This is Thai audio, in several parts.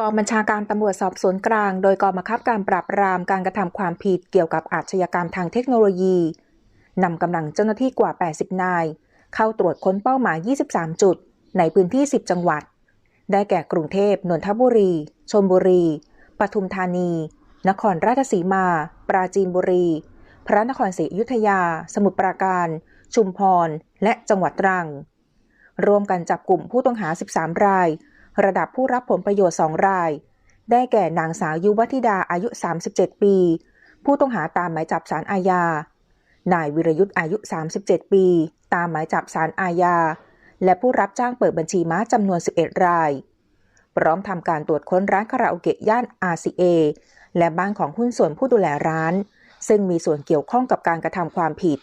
กองบัญชาการตำรวจสอบสวนกลาง โดยกองบังคับการปราบปรามการกระทำความผิดเกี่ยวกับอาชญากรรมทางเทคโนโลยีนำกำลังเจ้าหน้าที่กว่า 80 นาย เข้าตรวจค้นเป้าหมาย 23 จุด ในพื้นที่ 10 จังหวัด ได้แก่กรุงเทพ นนทบุรี ชลบุรี ปทุมธานี นครราชสีมา ปราจีนบุรี พระนครศรีอยุธยา สมุทรปราการ ชุมพร และจังหวัดตรัง รวมกันจับกลุ่มผู้ต้องหา 13 ราย ระดับผู้รับผลประโยชน์ 2 ราย ได้แก่นางสาวยุวธิดาอายุ 37 ปี ผู้ต้องหาตามหมายจับสารอาญา นายวิรยุทธ์อายุ 37 ปี ตามหมายจับสารอาญา และผู้รับจ้างเปิดบัญชีม้าจำนวน 11 ราย พร้อมทำการตรวจค้นร้านคาราโอเกะย่าน RCA และบ้านของหุ้นส่วนผู้ดูแลร้าน ซึ่งมีส่วนเกี่ยวข้องกับการกระทำความผิด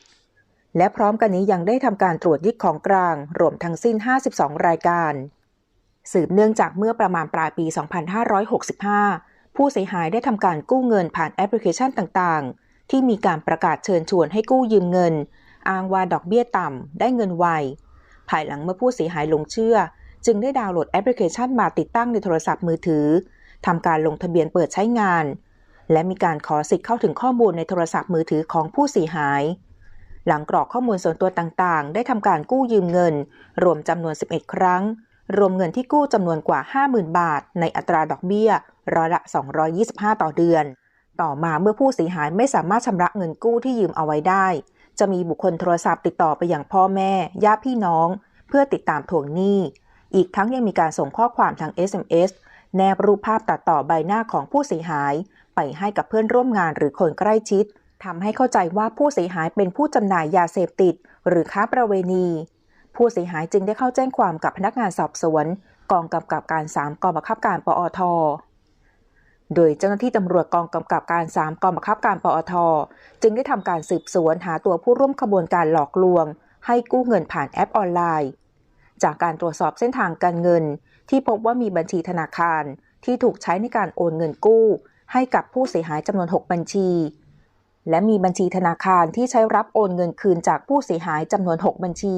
และพร้อมกันนี้ยังได้ทำการตรวจยึดของกลางรวมทั้งสิ้น 52 รายการ สืบเนื่องจากเมื่อประมาณปลายปี 2565 ผู้เสียหายได้ทำการกู้เงินผ่านแอปพลิเคชันต่างๆ ที่มีการประกาศเชิญชวนให้กู้ยืมเงิน อ้างว่าดอกเบี้ยต่ำ ได้เงินไว ภายหลังเมื่อผู้เสียหายหลงเชื่อ จึงได้ดาวน์โหลดแอปพลิเคชันมาติดตั้งในโทรศัพท์มือถือทำการลงทะเบียนเปิดใช้งาน และมีการขอสิทธิ์เข้าถึงข้อมูลในโทรศัพท์มือถือของผู้เสียหาย หลังกรอกข้อมูลส่วนตัวต่างๆ ได้ทำการกู้ยืมเงิน รวมจำนวน 11 ครั้ง รวมเงินที่กู้จำนวนกว่า 50,000 บาท ในอัตราดอกเบี้ยร้อยละ 225 ต่อเดือน ต่อมาเมื่อผู้เสียหายไม่สามารถชำระเงินกู้ที่ยืมเอาไว้ได้ จะมีบุคคลโทรศัพท์ติดต่อไปอย่างพ่อแม่ญาติพี่น้อง เพื่อติดตามทวงหนี้ อีกทั้งยังมีการส่งข้อความทาง SMS แนบรูปภาพตัดต่อใบหน้าของผู้เสียหาย ไปให้กับเพื่อนร่วมงานหรือคนใกล้ชิดทำให้เข้าใจว่าผู้เสียหายเป็นผู้จำหน่ายยาเสพติด หรือค้าประเวณี ผู้เสียหายจึงได้เข้าแจ้งความกับพนักงานสอบสวน กองกำกับการ 3 กองบังคับการปอท โดยเจ้าหน้าที่ตำรวจกองกำกับการ 3 กองบังคับการปอท จึงได้ทำการสืบสวนหาตัวผู้ร่วมขบวนการหลอกลวง ให้กู้เงินผ่านแอปออนไลน์ จากการตรวจสอบเส้นทางการเงิน ที่พบว่ามีบัญชีธนาคารที่ถูกใช้ในการโอนเงินกู้ ให้กับผู้เสียหายจำนวน 6 บัญชี และมีบัญชีธนาคารที่ใช้รับโอนเงินคืนจากผู้เสียหายจำนวน 6 บัญชี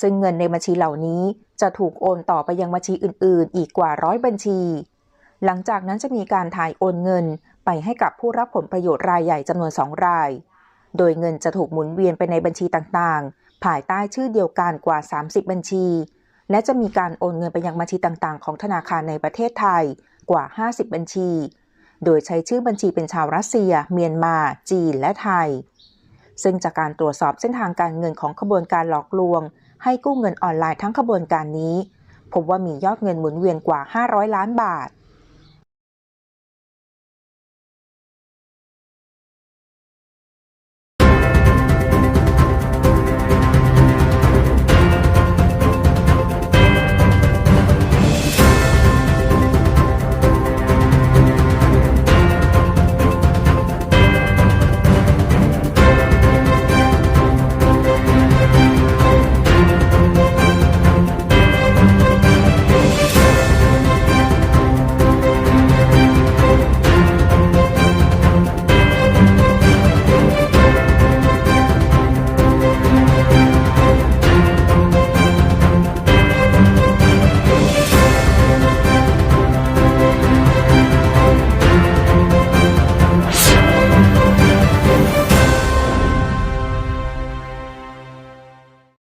ซึ่งเงินในบัญชีเหล่านี้จะถูกโอนต่อไปยังบัญชีอื่น ๆ อีกกว่าร้อยบัญชี หลังจากนั้นจะมีการถ่ายโอนเงินไปให้กับผู้รับผลประโยชน์รายใหญ่จำนวน2ราย โดยเงินจะถูกหมุนเวียนไปในบัญชีต่าง ๆ ภายใต้ชื่อเดียวกันกว่า 30 บัญชี และจะมีการโอนเงินไปยังบัญชีต่าง ๆ ของธนาคารในประเทศไทยกว่า 50 บัญชี โดยใช้ชื่อบัญชีเป็นชาวรัสเซีย เมียนมา จีน และไทย ซึ่งจากการตรวจสอบเส้นทางการเงินของขบวนการหลอกลวง ให้กู้เงินออนไลน์ทั้งขบวนการนี้ พบว่ามียอดเงินหมุนเวียนกว่า 500 ล้านบาท